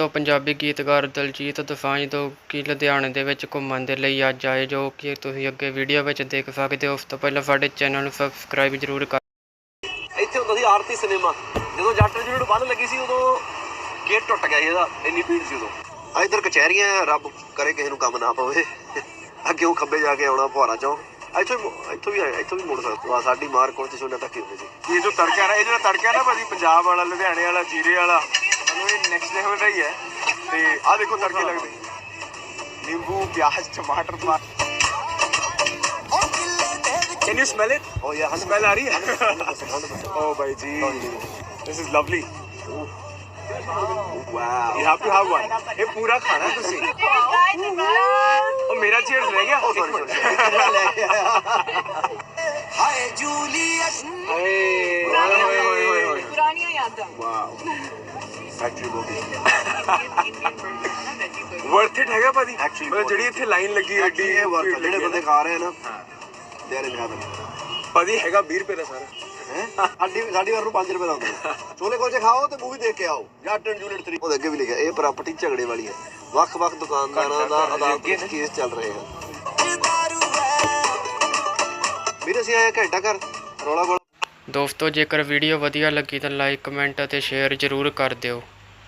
ਤੋਂ ਪੰਜਾਬੀ ਗੀਤਕਾਰ ਦਲਜੀਤ ਦੋਸਾਂਝ ਜੋ ਕਿ ਲੁਧਿਆਣੇ ਦੇ ਵਿੱਚ ਘੁੰਮਣ ਦੇ ਲਈ ਅੱਜ ਆਏ ਜੋ ਕਿ ਤੁਸੀਂ ਅੱਗੇ ਵੀਡੀਓ ਵਿੱਚ ਦੇਖ ਸਕਦੇ ਹੋ। ਉਸ ਤੋਂ ਪਹਿਲਾਂ ਸਾਡੇ ਚੈਨਲ ਨੂੰ ਸਬਸਕ੍ਰਾਈਬ ਜ਼ਰੂਰ ਕਰ ਇੱਥੇ ਹੁੰਦਾ ਸੀ ਆਰਤੀ ਸਿਨੇਮਾ। ਜਦੋਂ ਜੱਟ ਜਿਹੜੀ ਬੰਦ ਲੱਗੀ ਸੀ ਉਦੋਂ ਗੇਟ ਟੁੱਟ ਗਿਆ ਸੀ ਇਹਦਾ ਇੰਨੀ ਭੀੜ ਸੀ ਉਦੋਂ। ਆ ਇੱਧਰ ਕਚਹਿਰੀਆਂ ਰੱਬ ਕਰੇ ਕਿਸੇ ਨੂੰ ਕੰਮ ਨਾ ਪਵੇ। ਅੱਗੇ ਉਹ ਖੱਬੇ ਜਾ ਕੇ ਆਉਣਾ ਫੁਹਾਰਾ ਚੌਂਕ? ਇੱਥੋਂ ਮੁ- ਇੱਥੋਂ ਵੀ ਇੱਥੋਂ ਵੀ ਮੁੜ ਸਕਦਾ ਆ ਸਾਡੀ ਮਾਰ ਕੋਲ ਤੇ ਸੋਨਾ ਤੱਕ ਹੀ ਹੁੰਦੀ ਸੀ। ਇਹ ਜੋ ਤੜਕਾ ਨਾ ਇਹ ਜਿਹੜਾ ਤੜਕਾ ਨਾ ਭਾਜੀ ਪੰਜਾਬ ਵਾਲਾ ਲੁਧਿਆਣੇ ਵਾਲਾ ਜੀਰੇ ਵਾਲਾ ਮਤਲਬ ਨੈਕਸਟ ਲੈਵਲ ਦਾ ਹੀ ਹੈ। ਤੇ ਆਹ ਦੇਖੋ ਤੜਕੇ ਲੱਗਦੇ। ਨਿੰਬੂ ਪਿਆਜ਼ ਟਮਾਟਰ ਪਾ Can you smell it? ਓ ਯਾ Smell ਆ ਰਹੀ ਹੈ? 100% Oh ਭਾਈ ਜੀ This is lovely. Wow You have to have one. ਇਹ ਪੂਰਾ ਖਾਣਾ ਤੁਸੀਂ ਉਹ ਮੇਰਾ ਚੀਅਰਸ ਰਹਿ ਗਿਆ ਓ ਇੱਕ ਸੌਰੀ। ਸੌਰੀ ਹਾਏ ਓਏ ਹੋਏ ਹੋਏ ਹੋਏ ਹੋਏ ਪੁਰਾਣੀਆਂ ਯਾਦਾਂ wow factory bogie worth it ਹੈਗਾ ਭਾਜੀ। Actually ਮਤਲਬ ਜਿਹੜੀ ਇੱਥੇ ਲਾਈਨ ਲੱਗੀ ਹੈ ਐਕਚੁਅਲੀ ਇਹ ਵਰਕ ਜਿਹੜੇ ਬੰਦੇ ਖਾ ਰਹੇ ਆ ਨਾ ਦੇ ਆਰ ਇਨ ਹੈਵਨ ਭਾਜੀ ਹੈਗਾ 20 ਰੁਪਏ ਦਾ ਸਾਰਾ। ਹੈ? ਸਾਡੀ ਸਾਡੀ ਵਾਰ ਨੂੰ 5 ਰੁਪਏ ਦਾ ਹੁੰਦਾ। ਛੋਲੇ ਕੁਲਚੇ ਖਾਓ ਤੇ ਮੂਵੀ ਦੇਖ ਕੇ ਆਓ। ਜੱਟ ਐਂਡ ਜੂਲੀਅਟ 3 ਉਹਦੇ ਅੱਗੇ ਵੀ ਲਿਖਿਆ ਇਹ ਪ੍ਰਾਪਰਟੀ ਝਗੜੇ ਵਾਲੀ ਹੈ। ਵੱਖ-ਵੱਖ ਦੁਕਾਨਦਾਰਾਂ ਦਾ ਅਦਾਲਤ ਵਿੱਚ ਕੇਸ ਚੱਲ ਰਹੇ ਹਨ ਵੀਰੇ ਅਸੀਂ ਆਏ ਘੰਟਾ ਘਰ। ਰੌਲਾ ਗੋਲਾ। ਦੋਸਤੋ ਜੇਕਰ ਵੀਡੀਓ ਵਧੀਆ ਲੱਗੀ ਤਾਂ ਲਾਈਕ ਕਮੈਂਟ ਅਤੇ ਸ਼ੇਅਰ ਜ਼ਰੂਰ ਕਰ ਦਿਓ।